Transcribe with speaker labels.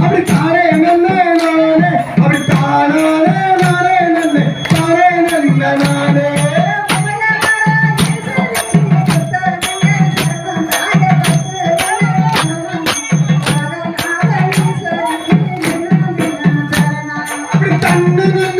Speaker 1: അവിടെ താരേ അവിടെ താരേ അവിടെ താരേ no you.